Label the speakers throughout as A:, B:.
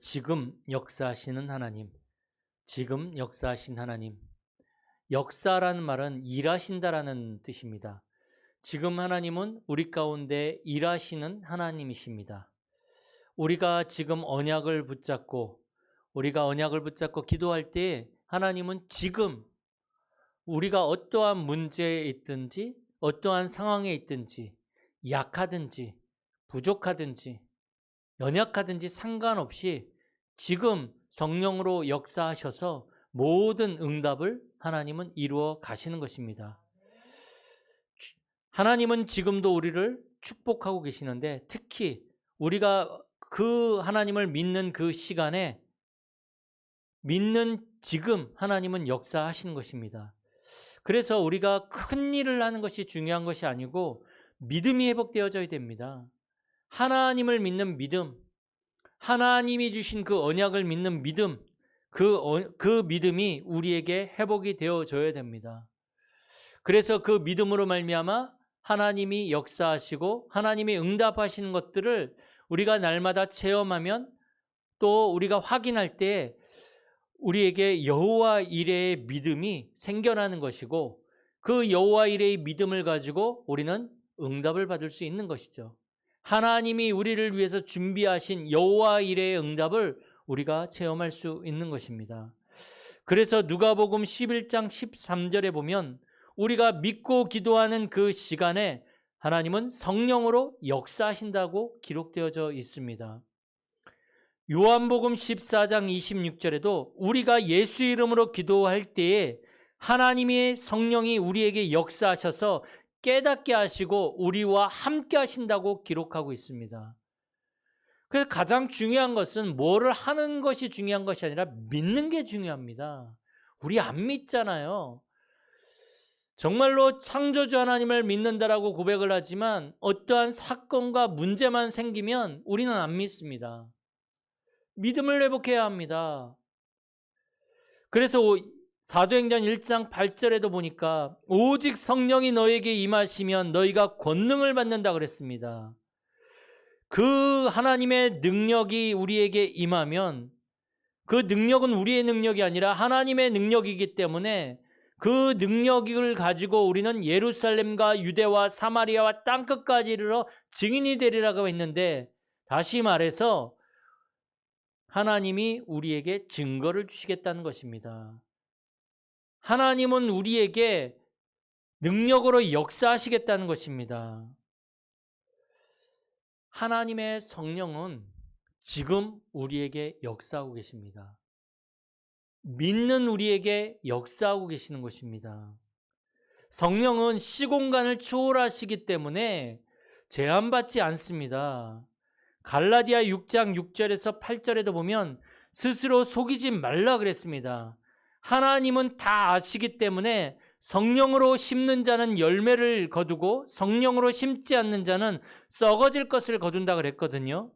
A: 지금 역사하시는 하나님, 지금 역사하신 하나님. 역사라는 말은 일하신다라는 뜻입니다. 지금 하나님은 우리 가운데 일하시는 하나님이십니다. 우리가 지금 언약을 붙잡고 우리가 언약을 붙잡고 기도할 때 하나님은 지금 우리가 어떠한 문제에 있든지 어떠한 상황에 있든지 약하든지 부족하든지 연약하든지 상관없이 지금 성령으로 역사하셔서 모든 응답을 하나님은 이루어 가시는 것입니다. 하나님은 지금도 우리를 축복하고 계시는데 특히 우리가 그 하나님을 믿는 그 시간에 믿는 지금 하나님은 역사하시는 것입니다. 그래서 우리가 큰 일을 하는 것이 중요한 것이 아니고 믿음이 회복되어져야 됩니다. 하나님을 믿는 믿음, 하나님이 주신 그 언약을 믿는 믿음, 그, 어, 그 믿음이 우리에게 회복이 되어져야 됩니다. 그래서 그 믿음으로 말미암아 하나님이 역사하시고 하나님이 응답하시는 것들을 우리가 날마다 체험하면 또 우리가 확인할 때 우리에게 여호와 이레의 믿음이 생겨나는 것이고 그 여호와 이레의 믿음을 가지고 우리는 응답을 받을 수 있는 것이죠. 하나님이 우리를 위해서 준비하신 여호와 이레의 응답을 우리가 체험할 수 있는 것입니다. 그래서 누가복음 11장 13절에 보면 우리가 믿고 기도하는 그 시간에 하나님은 성령으로 역사하신다고 기록되어져 있습니다. 요한복음 14장 26절에도 우리가 예수 이름으로 기도할 때에 하나님의 성령이 우리에게 역사하셔서 깨닫게 하시고 우리와 함께 하신다고 기록하고 있습니다. 그래서 가장 중요한 것은 뭐를 하는 것이 중요한 것이 아니라 믿는 게 중요합니다. 우리 안 믿잖아요. 정말로 창조주 하나님을 믿는다라고 고백을 하지만 어떠한 사건과 문제만 생기면 우리는 안 믿습니다. 믿음을 회복해야 합니다. 그래서 사도행전 1장 8절에도 보니까 오직 성령이 너에게 임하시면 너희가 권능을 받는다 그랬습니다. 그 하나님의 능력이 우리에게 임하면 그 능력은 우리의 능력이 아니라 하나님의 능력이기 때문에 그 능력을 가지고 우리는 예루살렘과 유대와 사마리아와 땅끝까지 이르러 증인이 되리라고 했는데 다시 말해서 하나님이 우리에게 증거를 주시겠다는 것입니다. 하나님은 우리에게 능력으로 역사하시겠다는 것입니다. 하나님의 성령은 지금 우리에게 역사하고 계십니다. 믿는 우리에게 역사하고 계시는 것입니다. 성령은 시공간을 초월하시기 때문에 제한받지 않습니다. 갈라디아 6장 6절에서 8절에도 보면 스스로 속이지 말라 그랬습니다. 하나님은 다 아시기 때문에 성령으로 심는 자는 열매를 거두고 성령으로 심지 않는 자는 썩어질 것을 거둔다 그랬거든요.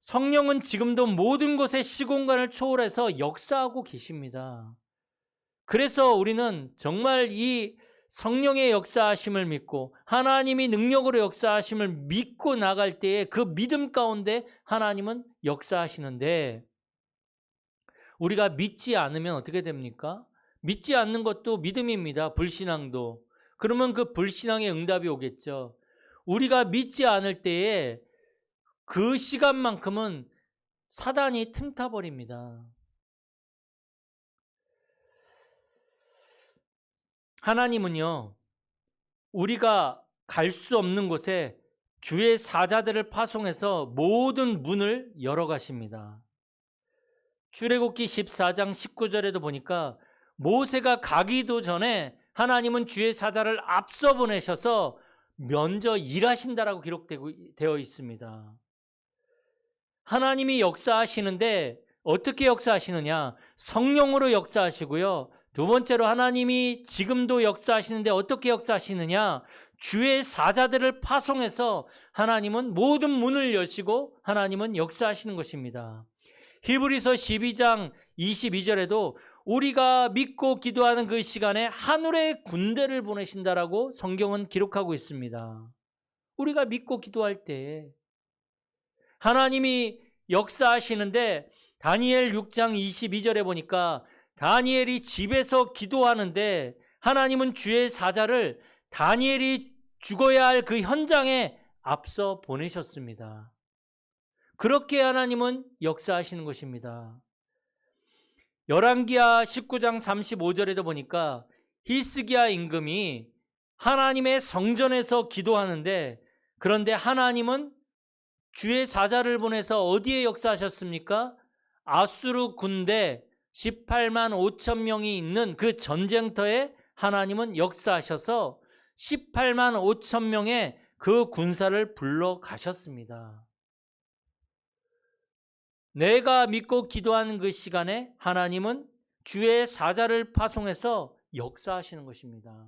A: 성령은 지금도 모든 곳에 시공간을 초월해서 역사하고 계십니다. 그래서 우리는 정말 이 성령의 역사하심을 믿고 하나님이 능력으로 역사하심을 믿고 나갈 때에 그 믿음 가운데 하나님은 역사하시는데 우리가 믿지 않으면 어떻게 됩니까? 믿지 않는 것도 믿음입니다. 불신앙도. 그러면 그 불신앙의 응답이 오겠죠. 우리가 믿지 않을 때에 그 시간만큼은 사단이 틈타버립니다. 하나님은요, 우리가 갈 수 없는 곳에 주의 사자들을 파송해서 모든 문을 열어 가십니다. 출애굽기 14장 19절에도 보니까 모세가 가기도 전에 하나님은 주의 사자를 앞서 보내셔서 먼저 일하신다라고 기록되어 있습니다. 하나님이 역사하시는데 어떻게 역사하시느냐? 성령으로 역사하시고요. 두 번째로 하나님이 지금도 역사하시는데 어떻게 역사하시느냐? 주의 사자들을 파송해서 하나님은 모든 문을 여시고 하나님은 역사하시는 것입니다. 히브리서 12장 22절에도 우리가 믿고 기도하는 그 시간에 하늘의 군대를 보내신다라고 성경은 기록하고 있습니다. 우리가 믿고 기도할 때 하나님이 역사하시는데 다니엘 6장 22절에 보니까 다니엘이 집에서 기도하는데 하나님은 주의 사자를 다니엘이 죽어야 할 그 현장에 앞서 보내셨습니다. 그렇게 하나님은 역사하시는 것입니다. 열왕기하 19장 35절에도 보니까 히스기야 임금이 하나님의 성전에서 기도하는데 그런데 하나님은 주의 사자를 보내서 어디에 역사하셨습니까? 아수르 군대 18만 5천 명이 있는 그 전쟁터에 하나님은 역사하셔서 18만 5천 명의 그 군사를 불러 가셨습니다. 내가 믿고 기도하는 그 시간에 하나님은 주의 사자를 파송해서 역사하시는 것입니다.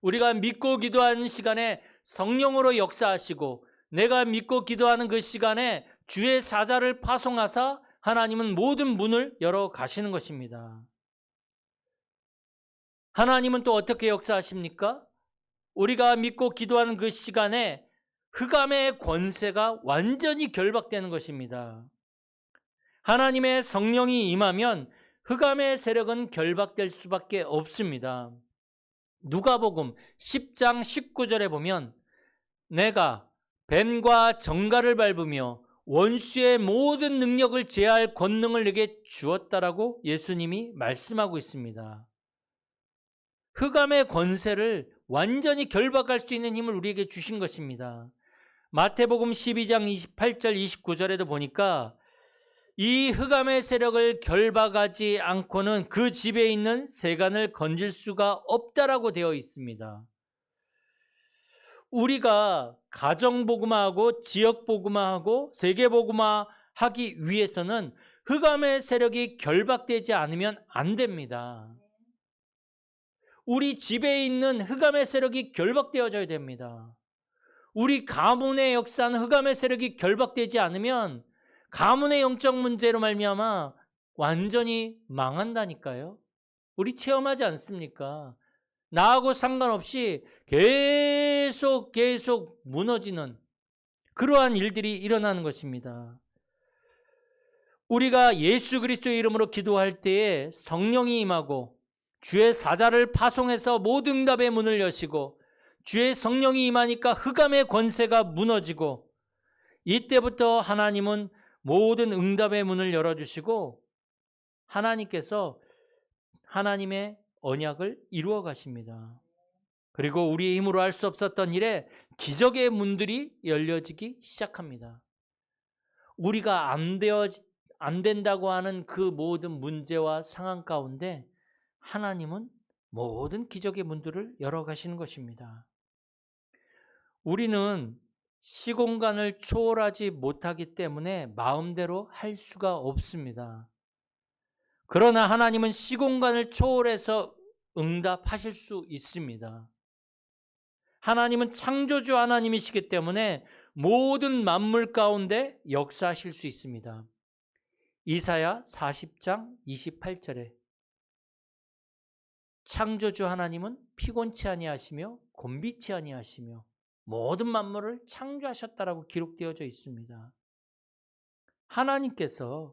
A: 우리가 믿고 기도하는 시간에 성령으로 역사하시고 내가 믿고 기도하는 그 시간에 주의 사자를 파송하사 하나님은 모든 문을 열어 가시는 것입니다. 하나님은 또 어떻게 역사하십니까? 우리가 믿고 기도하는 그 시간에 흑암의 권세가 완전히 결박되는 것입니다. 하나님의 성령이 임하면 흑암의 세력은 결박될 수밖에 없습니다. 누가복음 10장 19절에 보면 내가 벤과 정갈을 밟으며 원수의 모든 능력을 제할 권능을 내게 주었다라고 예수님이 말씀하고 있습니다. 흑암의 권세를 완전히 결박할 수 있는 힘을 우리에게 주신 것입니다. 마태복음 12장 28절 29절에도 보니까 이 흑암의 세력을 결박하지 않고는 그 집에 있는 세간을 건질 수가 없다라고 되어 있습니다. 우리가 가정 복음화하고 지역 복음화하고 세계 복음화 하기 위해서는 흑암의 세력이 결박되지 않으면 안 됩니다. 우리 집에 있는 흑암의 세력이 결박되어져야 됩니다. 우리 가문의 역사는 흑암의 세력이 결박되지 않으면 가문의 영적 문제로 말미암아 완전히 망한다니까요. 우리 체험하지 않습니까? 나하고 상관없이 계속 계속 무너지는 그러한 일들이 일어나는 것입니다. 우리가 예수 그리스도의 이름으로 기도할 때에 성령이 임하고 주의 사자를 파송해서 모든 응답의 문을 여시고 주의 성령이 임하니까 흑암의 권세가 무너지고 이때부터 하나님은 모든 응답의 문을 열어주시고 하나님께서 하나님의 언약을 이루어 가십니다. 그리고 우리의 힘으로 할 수 없었던 일에 기적의 문들이 열려지기 시작합니다. 우리가 안 되어 안 된다고 하는 그 모든 문제와 상황 가운데 하나님은 모든 기적의 문들을 열어 가시는 것입니다. 우리는 시공간을 초월하지 못하기 때문에 마음대로 할 수가 없습니다. 그러나 하나님은 시공간을 초월해서 응답하실 수 있습니다. 하나님은 창조주 하나님이시기 때문에 모든 만물 가운데 역사하실 수 있습니다. 이사야 40장 28절에 창조주 하나님은 피곤치 아니하시며 곤비치 아니하시며 모든 만물을 창조하셨다라고 기록되어져 있습니다. 하나님께서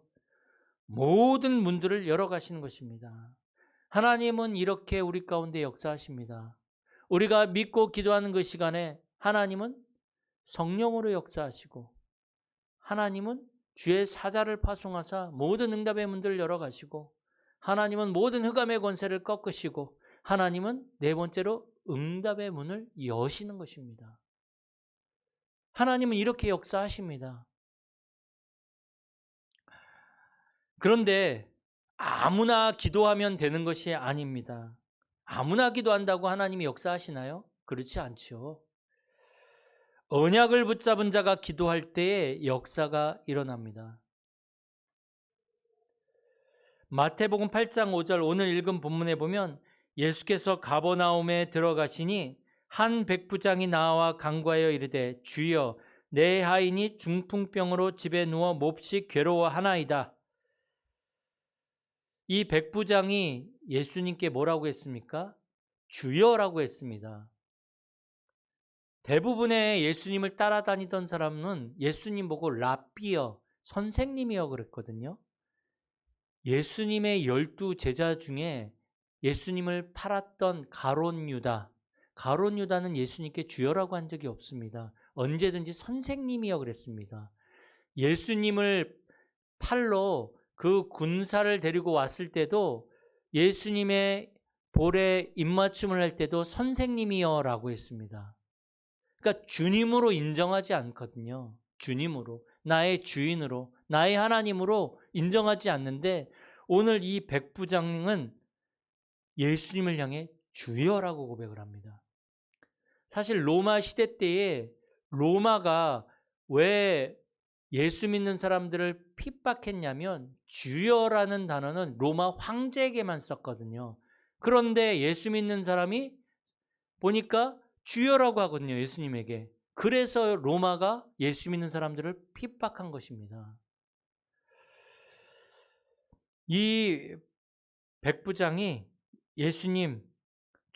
A: 모든 문들을 열어 가시는 것입니다. 하나님은 이렇게 우리 가운데 역사하십니다. 우리가 믿고 기도하는 그 시간에 하나님은 성령으로 역사하시고 하나님은 주의 사자를 파송하사 모든 응답의 문들을 열어 가시고 하나님은 모든 흑암의 권세를 꺾으시고 하나님은 네 번째로 응답의 문을 여시는 것입니다. 하나님은 이렇게 역사하십니다. 그런데 아무나 기도하면 되는 것이 아닙니다. 아무나 기도한다고 하나님이 역사하시나요? 그렇지 않죠. 언약을 붙잡은 자가 기도할 때에 역사가 일어납니다. 마태복음 8장 5절 오늘 읽은 본문에 보면 예수께서 가버나움에 들어가시니 한 백부장이 나와 간과하여 이르되 주여 내 하인이 중풍병으로 집에 누워 몹시 괴로워하나이다. 이 백부장이 예수님께 뭐라고 했습니까? 주여라고 했습니다. 대부분의 예수님을 따라다니던 사람은 예수님 보고 라비어, 선생님이여 그랬거든요. 예수님의 열두 제자 중에 예수님을 팔았던 가론 유다. 가론 유다는 예수님께 주여라고 한 적이 없습니다. 언제든지 선생님이여 그랬습니다. 예수님을 팔로 그 군사를 데리고 왔을 때도 예수님의 볼에 입맞춤을 할 때도 선생님이여라고 했습니다. 그러니까 주님으로 인정하지 않거든요. 주님으로 나의 주인으로 나의 하나님으로 인정하지 않는데 오늘 이 백부장은 예수님을 향해 주여라고 고백을 합니다. 사실 로마 시대 때에 로마가 왜 예수 믿는 사람들을 핍박했냐면 주여라는 단어는 로마 황제에게만 썼거든요. 그런데 예수 믿는 사람이 보니까 주여라고 하거든요. 예수님에게. 그래서 로마가 예수 믿는 사람들을 핍박한 것입니다. 이 백부장이 예수님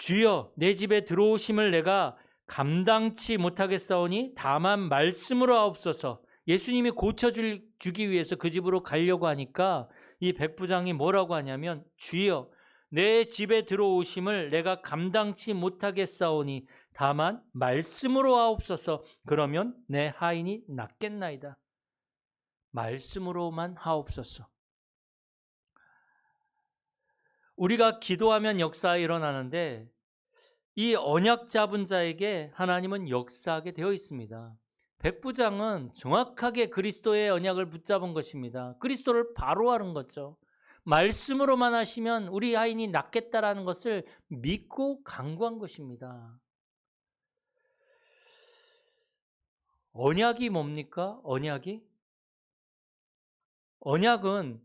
A: 주여 내 집에 들어오심을 내가 감당치 못하겠사오니 다만 말씀으로 하옵소서 예수님이 고쳐주기 위해서 그 집으로 가려고 하니까 이 백부장이 뭐라고 하냐면 주여 내 집에 들어오심을 내가 감당치 못하겠사오니 다만 말씀으로 하옵소서 그러면 내 하인이 낫겠나이다. 말씀으로만 하옵소서. 우리가 기도하면 역사 일어나는데 이 언약 잡은 자에게 하나님은 역사하게 되어 있습니다. 백부장은 정확하게 그리스도의 언약을 붙잡은 것입니다. 그리스도를 바로 하는 거죠. 말씀으로만 하시면 우리 아인이 낫겠다라는 것을 믿고 강구한 것입니다. 언약이 뭡니까? 언약이? 언약은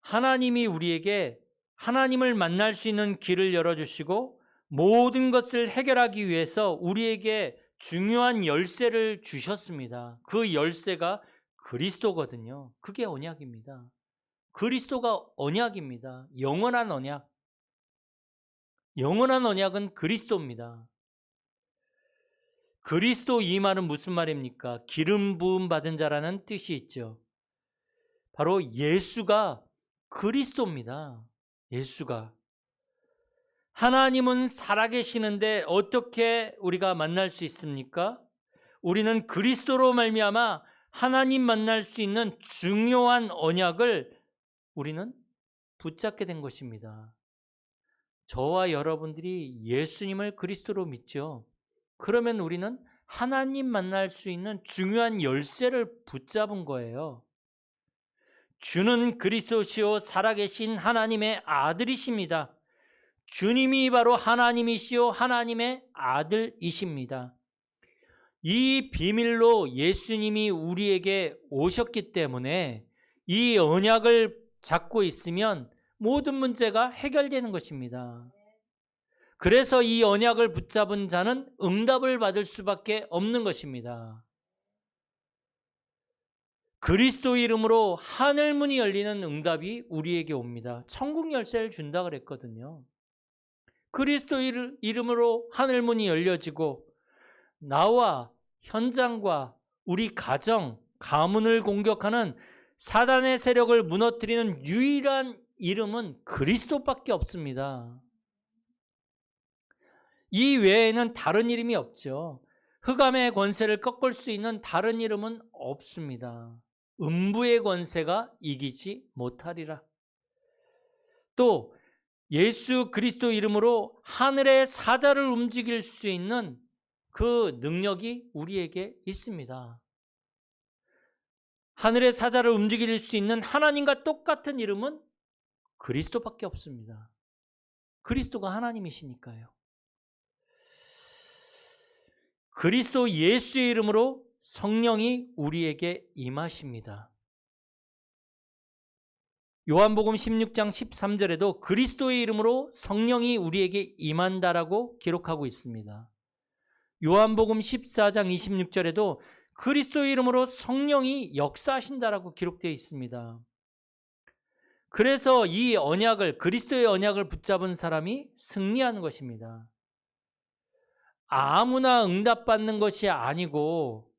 A: 하나님이 우리에게 하나님을 만날 수 있는 길을 열어주시고 모든 것을 해결하기 위해서 우리에게 중요한 열쇠를 주셨습니다. 그 열쇠가 그리스도거든요. 그게 언약입니다. 그리스도가 언약입니다. 영원한 언약. 영원한 언약은 그리스도입니다. 그리스도 이 말은 무슨 말입니까? 기름 부음 받은 자라는 뜻이 있죠. 바로 예수가 그리스도입니다. 예수가 하나님은 살아계시는데 어떻게 우리가 만날 수 있습니까? 우리는 그리스도로 말미암아 하나님 만날 수 있는 중요한 언약을 우리는 붙잡게 된 것입니다. 저와 여러분들이 예수님을 그리스도로 믿죠. 그러면 우리는 하나님 만날 수 있는 중요한 열쇠를 붙잡은 거예요. 주는 그리스도시요 살아계신 하나님의 아들이십니다. 주님이 바로 하나님이시요 하나님의 아들이십니다. 이 비밀로 예수님이 우리에게 오셨기 때문에 이 언약을 잡고 있으면 모든 문제가 해결되는 것입니다. 그래서 이 언약을 붙잡은 자는 응답을 받을 수밖에 없는 것입니다. 그리스도 이름으로 하늘 문이 열리는 응답이 우리에게 옵니다. 천국 열쇠를 준다 그랬거든요. 그리스도 이름으로 하늘 문이 열려지고 나와 현장과 우리 가정, 가문을 공격하는 사단의 세력을 무너뜨리는 유일한 이름은 그리스도밖에 없습니다. 이 외에는 다른 이름이 없죠. 흑암의 권세를 꺾을 수 있는 다른 이름은 없습니다. 음부의 권세가 이기지 못하리라. 또 예수 그리스도 이름으로 하늘의 사자를 움직일 수 있는 그 능력이 우리에게 있습니다. 하늘의 사자를 움직일 수 있는 하나님과 똑같은 이름은 그리스도밖에 없습니다. 그리스도가 하나님이시니까요. 그리스도 예수의 이름으로 성령이 우리에게 임하십니다. 요한복음 16장 13절에도 그리스도의 이름으로 성령이 우리에게 임한다라고 기록하고 있습니다. 요한복음 14장 26절에도 그리스도의 이름으로 성령이 역사하신다라고 기록되어 있습니다. 그래서 이 언약을 그리스도의 언약을 붙잡은 사람이 승리하는 것입니다. 아무나 응답받는 것이 아니고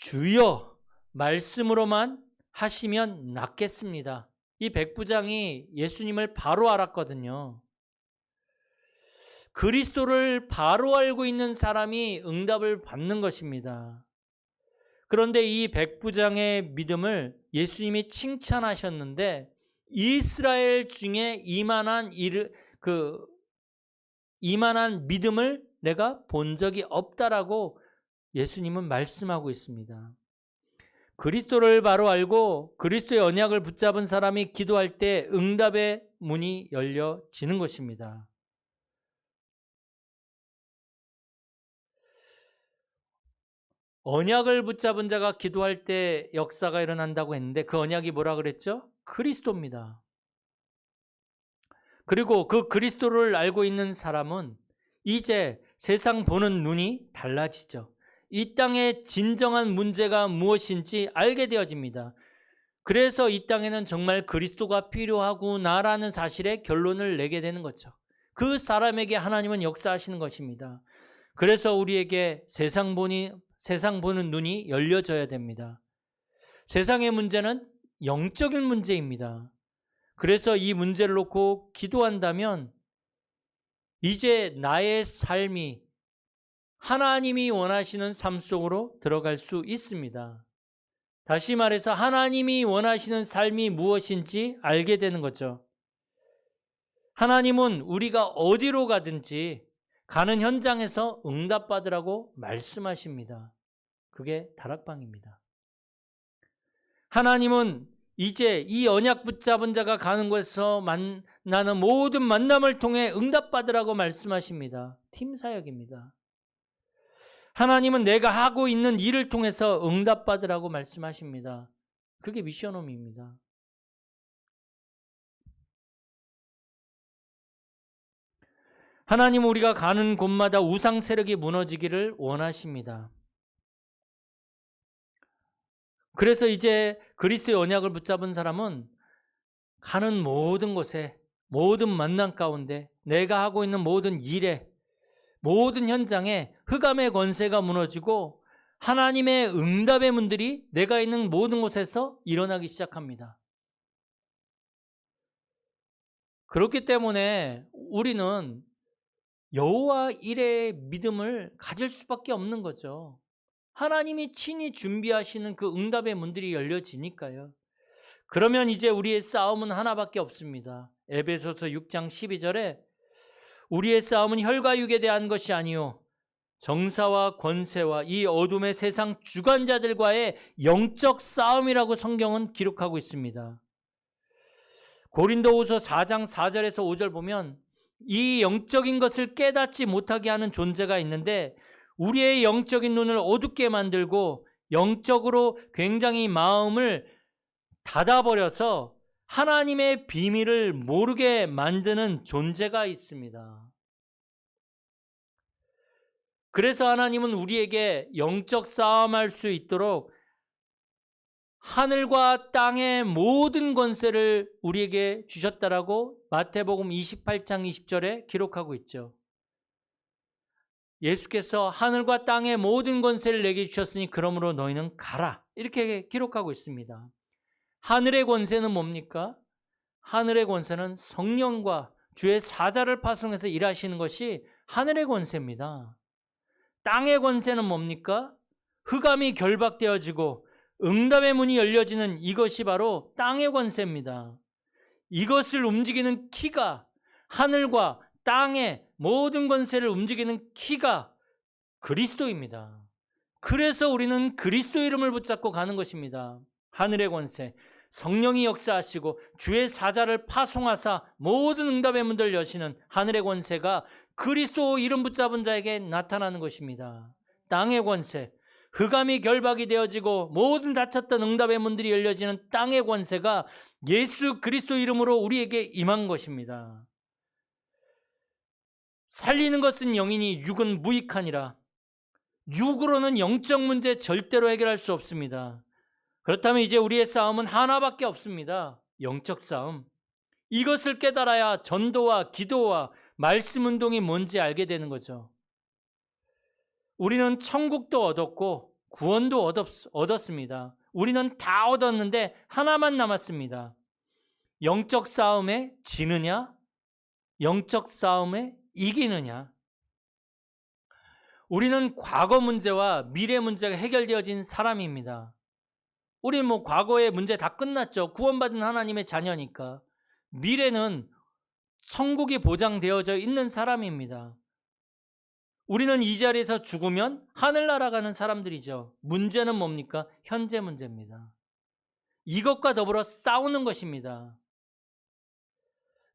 A: 주여 말씀으로만 하시면 낫겠습니다. 이 백부장이 예수님을 바로 알았거든요. 그리스도를 바로 알고 있는 사람이 응답을 받는 것입니다. 그런데 이 백부장의 믿음을 예수님이 칭찬하셨는데 이스라엘 중에 이만한 일, 그 이만한 믿음을 내가 본 적이 없다라고 예수님은 말씀하고 있습니다. 그리스도를 바로 알고 그리스도의 언약을 붙잡은 사람이 기도할 때 응답의 문이 열려지는 것입니다. 언약을 붙잡은 자가 기도할 때 역사가 일어난다고 했는데 그 언약이 뭐라 그랬죠? 그리스도입니다. 그리고 그 그리스도를 알고 있는 사람은 이제 세상 보는 눈이 달라지죠. 이 땅의 진정한 문제가 무엇인지 알게 되어집니다. 그래서 이 땅에는 정말 그리스도가 필요하구나라는 사실에 결론을 내게 되는 거죠. 그 사람에게 하나님은 역사하시는 것입니다. 그래서 우리에게 세상 보니 세상 보는 눈이 열려져야 됩니다. 세상의 문제는 영적인 문제입니다. 그래서 이 문제를 놓고 기도한다면 이제 나의 삶이 하나님이 원하시는 삶 속으로 들어갈 수 있습니다. 다시 말해서 하나님이 원하시는 삶이 무엇인지 알게 되는 거죠. 하나님은 우리가 어디로 가든지 가는 현장에서 응답받으라고 말씀하십니다. 그게 다락방입니다. 하나님은 이제 이 언약 붙잡은 자가 가는 곳에서 만나는 모든 만남을 통해 응답받으라고 말씀하십니다. 팀 사역입니다. 하나님은 내가 하고 있는 일을 통해서 응답받으라고 말씀하십니다. 그게 미션홈입니다. 하나님 우리가 가는 곳마다 우상 세력이 무너지기를 원하십니다. 그래서 이제 그리스도의 언약을 붙잡은 사람은 가는 모든 곳에 모든 만남 가운데 내가 하고 있는 모든 일에 모든 현장에 흑암의 권세가 무너지고 하나님의 응답의 문들이 내가 있는 모든 곳에서 일어나기 시작합니다. 그렇기 때문에 우리는 여호와 일의 믿음을 가질 수밖에 없는 거죠. 하나님이 친히 준비하시는 그 응답의 문들이 열려지니까요. 그러면 이제 우리의 싸움은 하나밖에 없습니다. 에베소서 6장 12절에 우리의 싸움은 혈과 육에 대한 것이 아니요 정사와 권세와 이 어둠의 세상 주관자들과의 영적 싸움이라고 성경은 기록하고 있습니다. 고린도후서 4장 4절에서 5절 보면 이 영적인 것을 깨닫지 못하게 하는 존재가 있는데 우리의 영적인 눈을 어둡게 만들고 영적으로 굉장히 마음을 닫아버려서 하나님의 비밀을 모르게 만드는 존재가 있습니다. 그래서 하나님은 우리에게 영적 싸움할 수 있도록 하늘과 땅의 모든 권세를 우리에게 주셨다라고 마태복음 28장 20절에 기록하고 있죠. 예수께서 하늘과 땅의 모든 권세를 내게 주셨으니 그러므로 너희는 가라. 이렇게 기록하고 있습니다. 하늘의 권세는 뭡니까? 하늘의 권세는 성령과 주의 사자를 파송해서 일하시는 것이 하늘의 권세입니다. 땅의 권세는 뭡니까? 흑암이 결박되어지고 응답의 문이 열려지는 이것이 바로 땅의 권세입니다. 이것을 움직이는 키가 하늘과 땅의 모든 권세를 움직이는 키가 그리스도입니다. 그래서 우리는 그리스도 이름을 붙잡고 가는 것입니다. 하늘의 권세, 성령이 역사하시고 주의 사자를 파송하사 모든 응답의 문들 여시는 하늘의 권세가 그리스도 이름 붙잡은 자에게 나타나는 것입니다. 땅의 권세, 흑암이 결박이 되어지고 모든 닫혔던 응답의 문들이 열려지는 땅의 권세가 예수 그리스도 이름으로 우리에게 임한 것입니다. 살리는 것은 영이니 육은 무익하니라. 육으로는 영적 문제 절대로 해결할 수 없습니다. 그렇다면 이제 우리의 싸움은 하나밖에 없습니다. 영적 싸움. 이것을 깨달아야 전도와 기도와 말씀 운동이 뭔지 알게 되는 거죠. 우리는 천국도 얻었고 구원도 얻었, 습니다 우리는 다 얻었는데 하나만 남았습니다. 영적 싸움에 지느냐? 영적 싸움에 이기느냐? 우리는 과거 문제와 미래 문제가 해결되어진 사람입니다. 우리 뭐 과거의 문제 다 끝났죠. 구원받은 하나님의 자녀니까. 미래는 천국이 보장되어져 있는 사람입니다. 우리는 이 자리에서 죽으면 하늘 날아가는 사람들이죠. 문제는 뭡니까? 현재 문제입니다. 이것과 더불어 싸우는 것입니다.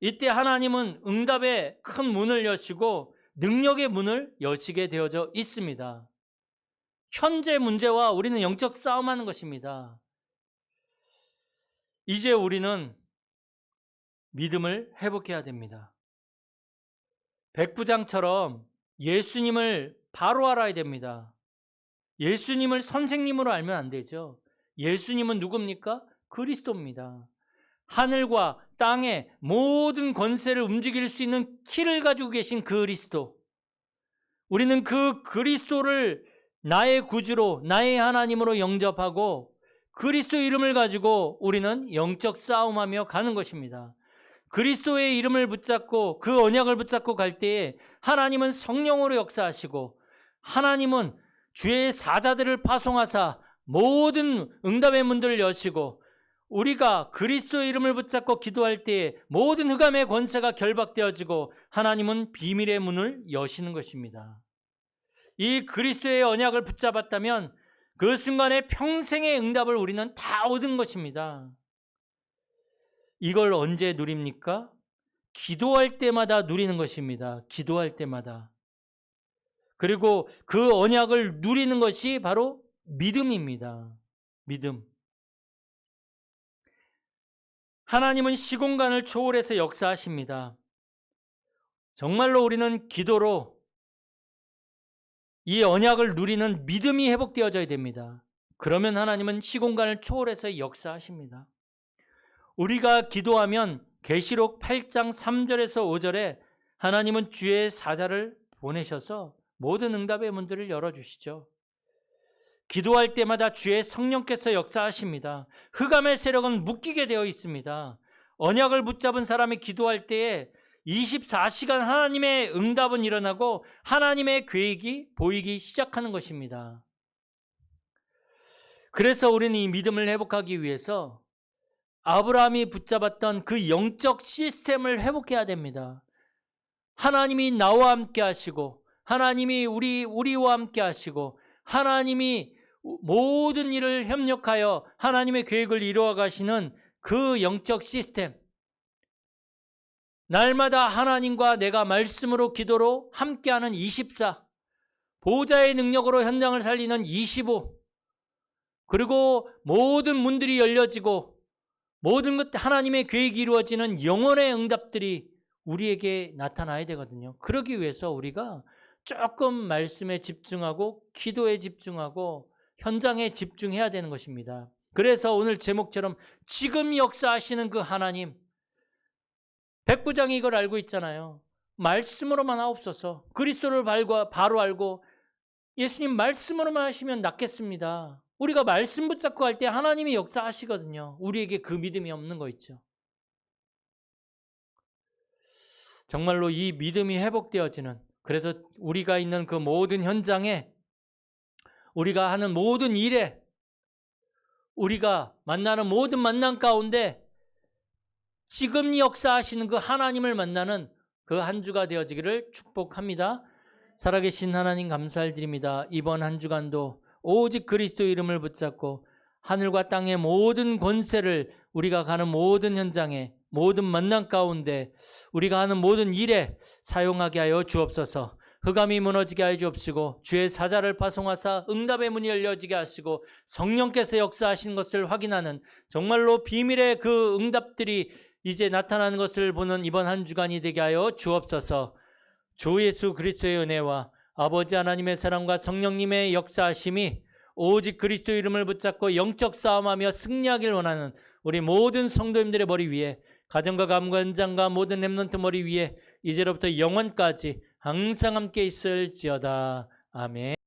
A: 이때 하나님은 응답의 큰 문을 여시고 능력의 문을 여시게 되어져 있습니다. 현재 문제와 우리는 영적 싸움하는 것입니다. 이제 우리는 믿음을 회복해야 됩니다. 백부장처럼 예수님을 바로 알아야 됩니다. 예수님을 선생님으로 알면 안 되죠. 예수님은 누굽니까? 그리스도입니다. 하늘과 땅의 모든 권세를 움직일 수 있는 키를 가지고 계신 그리스도. 우리는 그 그리스도를 나의 구주로, 나의 하나님으로 영접하고 그리스도 이름을 가지고 우리는 영적 싸움하며 가는 것입니다. 그리스도의 이름을 붙잡고 그 언약을 붙잡고 갈 때에 하나님은 성령으로 역사하시고 하나님은 주의 사자들을 파송하사 모든 응답의 문들을 여시고 우리가 그리스도의 이름을 붙잡고 기도할 때에 모든 흑암의 권세가 결박되어지고 하나님은 비밀의 문을 여시는 것입니다. 이 그리스도의 언약을 붙잡았다면 그 순간에 평생의 응답을 우리는 다 얻은 것입니다. 이걸 언제 누립니까? 기도할 때마다 누리는 것입니다. 기도할 때마다. 그리고 그 언약을 누리는 것이 바로 믿음입니다. 믿음. 하나님은 시공간을 초월해서 역사하십니다. 정말로 우리는 기도로 이 언약을 누리는 믿음이 회복되어져야 됩니다. 그러면 하나님은 시공간을 초월해서 역사하십니다. 우리가 기도하면 계시록 8장 3절에서 5절에 하나님은 주의 사자를 보내셔서 모든 응답의 문들을 열어주시죠. 기도할 때마다 주의 성령께서 역사하십니다. 흑암의 세력은 묶이게 되어 있습니다. 언약을 붙잡은 사람이 기도할 때에 24시간 하나님의 응답은 일어나고 하나님의 계획이 보이기 시작하는 것입니다. 그래서 우리는 이 믿음을 회복하기 위해서 아브라함이 붙잡았던 그 영적 시스템을 회복해야 됩니다. 하나님이 나와 함께 하시고 하나님이 우리 우리와 함께 하시고 하나님이 모든 일을 협력하여 하나님의 계획을 이루어 가시는 그 영적 시스템. 날마다 하나님과 내가 말씀으로 기도로 함께하는 24. 보좌의 능력으로 현장을 살리는 25. 그리고 모든 문들이 열려지고 모든 것 하나님의 계획이 이루어지는 영혼의 응답들이 우리에게 나타나야 되거든요. 그러기 위해서 우리가 조금 말씀에 집중하고 기도에 집중하고 현장에 집중해야 되는 것입니다. 그래서 오늘 제목처럼 지금 역사하시는 그 하나님 백부장이 이걸 알고 있잖아요. 말씀으로만 하옵소서. 그리스도를 바로 알고 예수님 말씀으로만 하시면 낫겠습니다. 우리가 말씀 붙잡고 할때 하나님이 역사하시거든요. 우리에게 그 믿음이 없는 거 있죠. 정말로 이 믿음이 회복되어지는 그래서 우리가 있는 그 모든 현장에 우리가 하는 모든 일에 우리가 만나는 모든 만남 가운데 지금 역사하시는 그 하나님을 만나는 그 한 주가 되어지기를 축복합니다. 살아계신 하나님 감사드립니다. 이번 한 주간도 오직 그리스도 이름을 붙잡고 하늘과 땅의 모든 권세를 우리가 가는 모든 현장에 모든 만남 가운데 우리가 하는 모든 일에 사용하게 하여 주옵소서. 흑암이 무너지게 하여 주옵시고 주의 사자를 파송하사 응답의 문이 열려지게 하시고 성령께서 역사하신 것을 확인하는 정말로 비밀의 그 응답들이 이제 나타나는 것을 보는 이번 한 주간이 되게 하여 주옵소서. 주 예수 그리스도의 은혜와 아버지 하나님의 사랑과 성령님의 역사하심이 오직 그리스도 이름을 붙잡고 영적 싸움하며 승리하길 원하는 우리 모든 성도님들의 머리 위에 가정과 감과 현장과 모든 렘넌트 머리 위에 이제로부터 영원까지 항상 함께 있을지어다. 아멘.